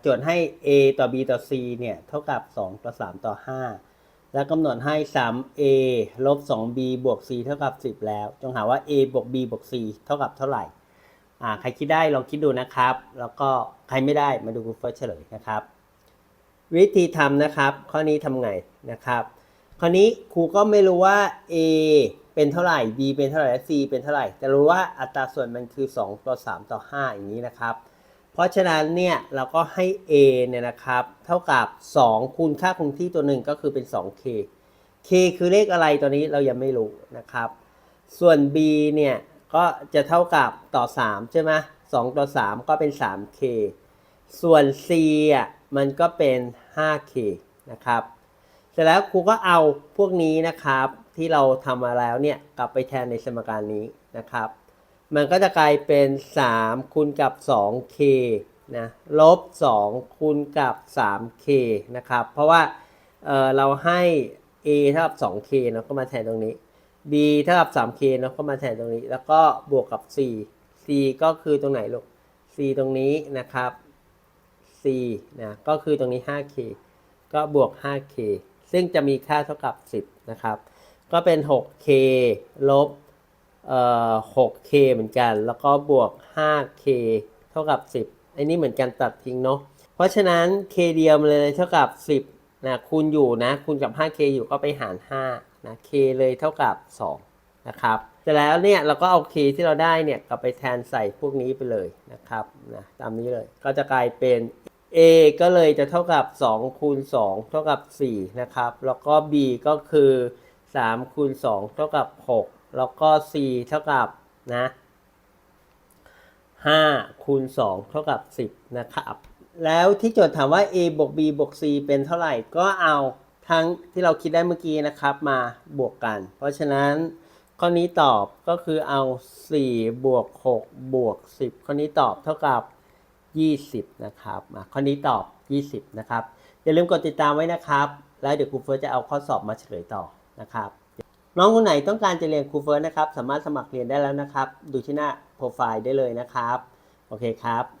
โจทย์ให้ a ต่อ b ต่อ c เนี่ย เท่ากับ 2 ต่อ 3 ต่อ 5 แล้วกำหนดให้ 3a ลบ 2b บวก c เท่ากับ 10 แล้ว จงหาว่า a บวก b บวก c เท่ากับเท่าไหร่ อ่า ใครคิดได้ลองคิดดูนะครับ แล้วก็ใครไม่ได้มาดูครูเฟิร์สเฉลยนะครับ วิธีทำนะครับ ข้อนี้ทำไงนะครับคราวนี้ครูก็ไม่รู้ว่า a เป็นเท่าไหร่ b เป็นเท่าไหร่และ c เป็นเท่าไหร่ แต่รู้ว่าอัตราส่วนมันคือ 2 ต่อ 3 ต่อ 5 อย่างนี้นะครับ เพราะฉะนั้นเนี่ยเราก็ให้ a เนี่ยนะครับเท่ากับ 2 คูณค่าคงที่ตัวหนึ่งก็คือเป็น 2k k คือเลขอะไรตัวนี้เรายังไม่รู้นะครับ ส่วน b เนี่ยก็จะเท่ากับต่อ 3 ใช่ไหม2ต่อ 3 ก็เป็น 3k ส่วน c อะมันก็เป็น 5k นะครับเสร็จแล้วครูก็เอาพวกนี้นะครับที่เราทำมาแล้วเนี่ยกลับไปแทนในสมการนี้นะครับ มันก็จะกลายเป็น 3 คูณกับ 2k นะลบ 2 คูณกับ 3k นะครับ เพราะว่าเเราให้ a เท่ากับ 2k เนาะก็มาแทนตรงนี้ b เท่ากับ 3k เนาะก็มาแทนตรงนี้ แล้วก็บวกกับ c c ก็คือตรงไหนลูก c ตรงนี้นะครับ c นะก็คือตรงนี้ 5k ก็บวก 5k ซึ่งจะมีค่าเท่ากับ 10 นะครับ ก็เป็น 6k ลบ เอ่อ 6k เหมือนกัน แล้วก็บวก 5k เท่ากับ 10 อันนี้เหมือนกันตัดทิ้งเนาะ เพราะฉะนั้น k เดียวมันเลยเท่ากับ 10 นะ คูณอยู่นะ คูณกับ 5k อยู่ก็ไปหาร 5 นะ k เลยเท่ากับ 2 นะครับเสร็จแล้วเนี่ยเราก็เอา k ที่เราได้เนี่ยกลับไปแทนใส่พวกนี้ไปเลยนะครับ นะ ตามนี้เลย ก็จะกลายเป็น a ก็เลยจะเท่ากับ 2 คูณ 2 เท่ากับ 4 นะครับ แล้วก็ b ก็คือ 3 คูณ 2 เท่ากับ 6 แล้วก็ c เท่ากับนะ5คูณ2เท่ากับ 10 นะครับ แล้วที่โจทย์ถามว่า a บวก b บวก c เป็นเท่าไหร่ ก็เอาทั้งที่เราคิดได้เมื่อกี้นะครับมาบวกกัน เพราะฉะนั้นข้อนี้ตอบก็คือเอา 4 บวก 6 บวก 10 ข้อนี้ตอบเท่ากับ 20 นะครับข้อนี้ตอบ 20 นะครับ อย่าลืมกดติดตามไว้นะครับ แล้วเดี๋ยวครูเฟิร์สจะเอาข้อสอบมาเฉลยต่อนะครับ น้องคนไหนต้องการจะเรียนครูเฟิร์สนะครับ สามารถสมัครเรียนได้แล้วนะครับ ดูที่หน้าโปรไฟล์ได้เลยนะครับ โอเคครับ